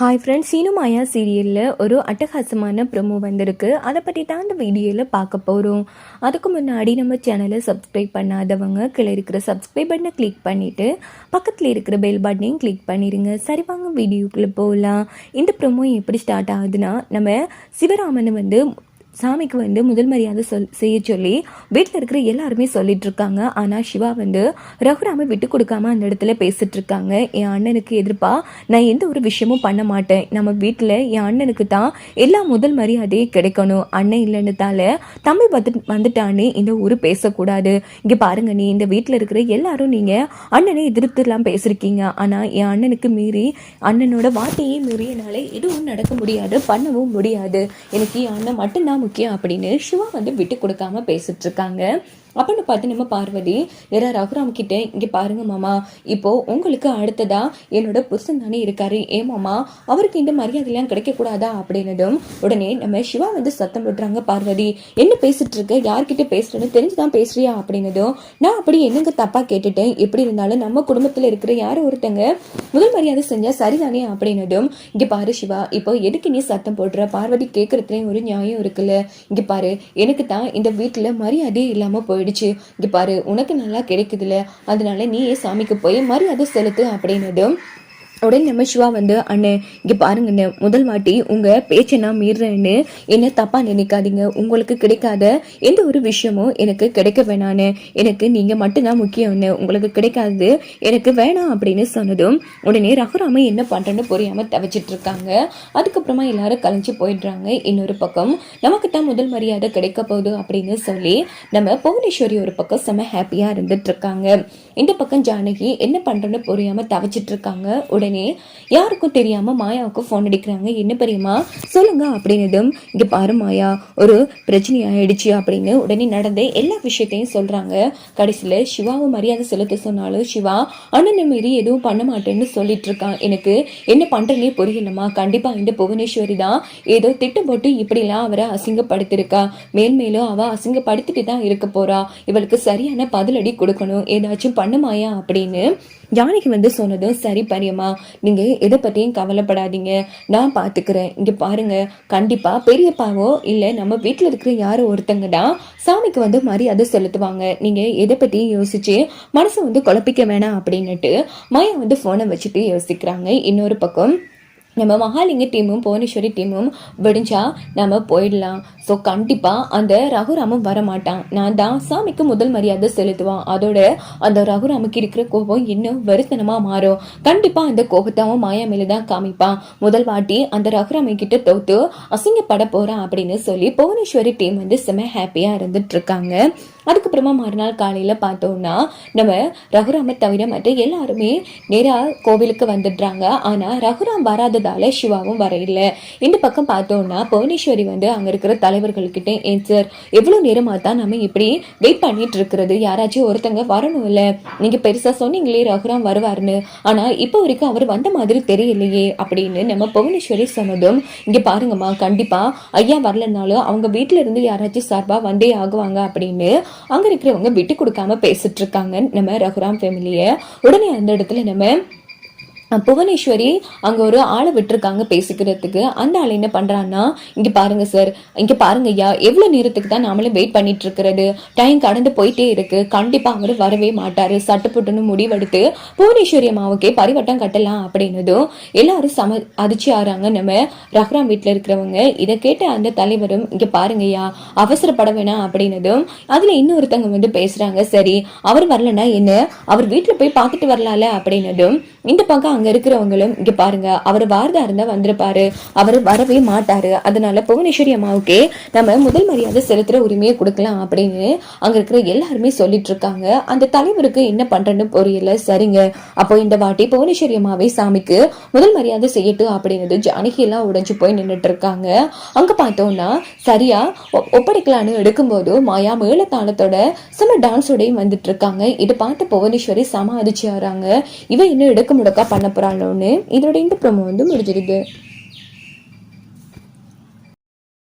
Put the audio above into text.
Hi friends சீனுமாயா சீரியலில் ஒரு அட்டகாசமான ப்ரொமோ வந்திருக்கு. அதை பற்றி தான் அந்த வீடியோவில் பார்க்க போகிறோம் அதுக்கு முன்னாடி நம்ம சேனலை சப்ஸ்கிரைப் பண்ணாதவங்க கீழே இருக்கிற சப்ஸ்கிரைப் பட்டனை கிளிக் பண்ணிவிட்டு பக்கத்தில் இருக்கிற பெல் பட்டனையும் கிளிக் பண்ணிடுங்க சரி வாங்க வீடியோக்குள்ளே போகலாம் இந்த ப்ரொமோ எப்படி ஸ்டார்ட் ஆகுதுன்னா நம்ம சிவராமன் வந்து சாமிக்கு வந்து முதல் மரியாதை சொல் செய்ய சொல்லி வீட்டில் இருக்கிற எல்லாருமே சொல்லிட்டு இருக்காங்க ஆனால் சிவா வந்து ரகுராமை விட்டு கொடுக்காம அந்த இடத்துல பேசிட்டு இருக்காங்க என் அண்ணனுக்கு எதிர்ப்பா நான் எந்த ஒரு விஷயமும் பண்ண மாட்டேன். நம்ம வீட்டில் என் அண்ணனுக்கு தான் எல்லா முதல் மரியாதையும் கிடைக்கணும். அண்ணன் இல்லைன்னுதால தம்பி வந்து வந்துட்டான்னு இந்த ஊர் பேசக்கூடாது. இங்கே பாருங்க நீ இந்த வீட்டில் இருக்கிற எல்லாரும் நீங்கள் அண்ணனை எதிர்த்துலாம் பேசியிருக்கீங்க ஆனால் என் அண்ணனுக்கு மீறி அண்ணனோட வார்த்தையே மீறியனால எதுவும் நடக்க முடியாது பண்ணவும் முடியாது. எனக்கு என் அண்ணன் மட்டும்தான் முக்கியம் அப்படின்னு சிவா வந்து விட்டு கொடுக்காம பேசிட்டு இருக்காங்க. அப்படின்னு பார்த்து நம்ம பார்வதி யாரா ரகுராம் கிட்ட இங்க பாருங்க மாமா இப்போ உங்களுக்கு அடுத்ததா என்னோட புருஷன் தானே இருக்காரு. ஏன் மாமா அவருக்கு இந்த மரியாதையெல்லாம் கிடைக்க கூடாதா அப்படின்னதும் உடனே நம்ம சிவா வந்து சத்தம் விடுறாங்க பார்வதி. என்ன பேசிட்டு இருக்க? யார்கிட்ட பேசுறேன்னு தெரிஞ்சுதான் பேசுறியா? அப்படின்னதும் நான் அப்படி என்னங்க தப்பா கேட்டுட்டேன்? எப்படி இருந்தாலும் நம்ம குடும்பத்துல இருக்கிற யாரும் ஒருத்தங்க முதல் மரியாதை செஞ்சா சரிதானே? அப்படின்னதும் இங்க பாரு சிவா இப்போ எதுக்கு நீ சத்தம் போடுற? பார்வதி கேட்கறதுலயும் ஒரு நியாயம் இருக்குல்ல. இங்க பாரு எனக்கு தான் இந்த வீட்டுல மரியாதையே இல்லாம போயிடுச்சு. இங்கே பாரு உனக்கு நல்லா கிடைக்குதுல. அதனால நீயே சாமிக்கு போய் மரியாதை செலுத்து அப்படின்னதும் உடனே நம்ம சிவா வந்து அண்ணே இங்கே பாருங்கண்ணே முதல் வாட்டி உங்கள் பேச்சை நான் மீறுறேன்னு என்ன தப்பாக நினைக்காதீங்க. உங்களுக்கு கிடைக்காத எந்த ஒரு விஷயமும் எனக்கு கிடைக்க வேணான்னு எனக்கு நீங்கள் மட்டும்தான் முக்கியம்னு உங்களுக்கு கிடைக்காது எனக்கு வேணாம் அப்படின்னு சொன்னதும் உடனே ரகுராம என்ன பண்ணுறேன்னு புரியாமல் தவச்சிட்டு இருக்காங்க. அதுக்கப்புறமா எல்லாரும் கலைஞ்சு போயிடுறாங்க. இன்னொரு பக்கம் நமக்கு தான் முதல் மரியாதை கிடைக்க போகுது அப்படின்னு சொல்லி நம்ம புவனேஸ்வரி ஒரு பக்கம் செம ஹாப்பியாக இருந்துட்டு இருக்காங்க. இந்த பக்கம் ஜானகி என்ன பண்ணுறேன்னு புரியாமல் தவச்சிட்டு இருக்காங்க. உடனே உடனே யாருக்கும் தெரியாம மாயாவுக்கு ஃபோன் அடிக்கிறாங்க. என்ன பெரியம்மா? சொல்லுங்க அப்படின்னதும் இங்க பாரு மாயா ஒரு பிரச்சனை ஆயிடுச்சு அப்படின்னு உடனே நடந்த எல்லா விஷயத்தையும் சொல்றாங்க. கடைசியில சிவாவை மரியாதை செலுத்த சொன்னாலும் சிவா அண்ணனை மீறி எதுவும் பண்ண மாட்டேன்னு சொல்லிட்டு இருக்கான். எனக்கு என்ன பண்றேனே புரியலம்மா. கண்டிப்பா இந்த புவனேஸ்வரி தான் ஏதோ திட்டம் போட்டு இப்படிலாம் அவரை அசிங்கப்படுத்திருக்கா மேல்மேலும் அவ அசிங்கப்படுத்திட்டு தான் இருக்க போறா. இவளுக்கு சரியான பதிலடி கொடுக்கணும். ஏதாச்சும் பண்ணுமாயா அப்படின்னு ஜானகி வந்து சொன்னதும் சரி பரியம்மா. நீங்க எதை பத்தியும் கவலைப்படாதீங்க. நான் பாத்துக்கிறேன். இங்க பாருங்க. கண்டிப்பா பெரியப்பாவோ இல்ல நம்ம வீட்டுல இருக்கிற யாரோ ஒருத்தங்க தான் சாமிக்கு வந்து மரியாதை செலுத்துவாங்க. நீங்க எதை பத்தியும் யோசிச்சு மனசை வந்து குழப்பிக்க வேணாம் அப்படின்னுட்டு மாயா வந்து போனை வச்சுட்டு யோசிக்கிறாங்க. இன்னொரு பக்கம் நம்ம மகாலிங்க டீமும் புவனேஸ்வரி டீமும் விடிஞ்சா நம்ம போயிடலாம். ஸோ கண்டிப்பாக அந்த ரகுராமும் வரமாட்டான். நான் தான் சாமிக்கு முதல் மரியாதை செலுத்துவான். அதோட அந்த ரகுராமுக்கு இருக்கிற கோபம் இன்னும் வருத்தனமாக மாறும். கண்டிப்பாக அந்த கோபத்தாவும் மாயா மேலே தான் காமிப்பான். முதல் வாட்டி அந்த ரகுராமை கிட்ட தோத்து அசிங்கப்பட போகிறான் அப்படின்னு சொல்லி புவனேஸ்வரி டீம் வந்து செம ஹாப்பியாக இருந்துட்டு இருக்காங்க. அதுக்கப்புறமா மறுநாள் காலையில் பார்த்தோம்னா நம்ம ரகுராமை தவிர மற்ற எல்லாருமே நேராக கோவிலுக்கு வந்துடுறாங்க. ஆனால் ரகுராம் வராததால் சிவாவும் வரையில இந்த பக்கம் பார்த்தோம்னா புவனேஸ்வரி வந்து அங்கே இருக்கிற தலைவர்கள்கிட்ட ஏன் சார் எவ்வளோ நேரமாக தான் நம்ம இப்படி வெயிட் பண்ணிட்டு இருக்கிறது? யாராச்சும் ஒருத்தங்க வரணும் இல்லை நீங்கள் பெருசாக சொன்னீங்களே ரகுராம் வருவார்னு ஆனால் இப்போ வரைக்கும் அவர் வந்த மாதிரி தெரியலையே அப்படின்னு நம்ம புவனேஸ்வரி சொன்னதும் இங்கே பாருங்கம்மா கண்டிப்பாக ஐயா வரலனாலும் அவங்க வீட்டில் இருந்து யாராச்சும் சார்பாக வந்தே ஆகுவாங்க அப்படின்னு அங்க இருக்கிறவங்க விட்டு கொடுக்காம பேசிட்டு இருக்காங்க நம்ம ரகுராம் ஃபேமிலியை உடனே அந்த இடத்துல நம்ம புவனேஸ்வரி அங்கே ஒரு ஆளை விட்டுருக்காங்க பேசிக்கிறதுக்கு. அந்த ஆள் என்ன பண்ணுறான்னா இங்கே பாருங்க சார் இங்கே பாருங்க ஐயா எவ்வளோ நேரத்துக்கு தான் நாமளும் வெயிட் பண்ணிட்டு இருக்கிறது டைம் கடந்து போயிட்டே இருக்கு. கண்டிப்பாக அவர் வரவே மாட்டார். சட்டுப்புட்டுன்னு முடிவெடுத்து புவனேஸ்வரி அம்மாவுக்கே பரிவட்டம் கட்டலாம் அப்படின்னதும் எல்லாரும் சம அதிர்ச்சி ஆறாங்க. நம்ம ரஹ்ராம் வீட்டில் இருக்கிறவங்க இதை கேட்ட அந்த தலைவரும் இங்கே பாருங்க ஐயா அவசரப்பட வேணாம் அப்படின்னதும் அதில் இன்னொருத்தவங்க வந்து பேசுகிறாங்க சரி அவர் வரலன்னா என்ன? அவர் வீட்டில் போய் பார்த்துட்டு வரலாம்ல அப்படின்னதும் இந்த பக்கம் அங்க இருக்கிறவங்களும் இங்க பாருங்க அவர் வாரதா இருந்தா வந்திருப்பாரு அவர் வரவே மாட்டாரு. அதனால புவனேஸ்வரி அம்மாவுக்கே நம்ம முதல் மரியாதை செலுத்துற உரிமையை கொடுக்கலாம் அப்படின்னு அங்க இருக்கிற எல்லாருமே சொல்லிட்டு இருக்காங்க அந்த தலைவருக்கு என்ன பண்றேன்னு புரியல. சரிங்க. அப்போ இந்த வாட்டி புவனேஸ்வரி அம்மாவை சாமிக்கு முதல் மரியாதை செய்யட்டும் அப்படிங்கிறது ஜானகி எல்லாம் உடைஞ்சு போய் நின்றுட்டு இருக்காங்க அங்க பார்த்தோம்னா சரியா ஒப்படைக்கலான்னு எடுக்கும்போது மாயா மேளத்தாளத்தோட செம டான்ஸோடையும் வந்துட்டு இருக்காங்க இதை பார்த்து புவனேஸ்வரி சமாதிச்சு ஆறாங்க இவன் இன்னும் எடுக்க முடக்கா பண்ண போறாங்கன்னு இதோட இந்த ப்ரோமோ வந்து முடிஞ்சிருது.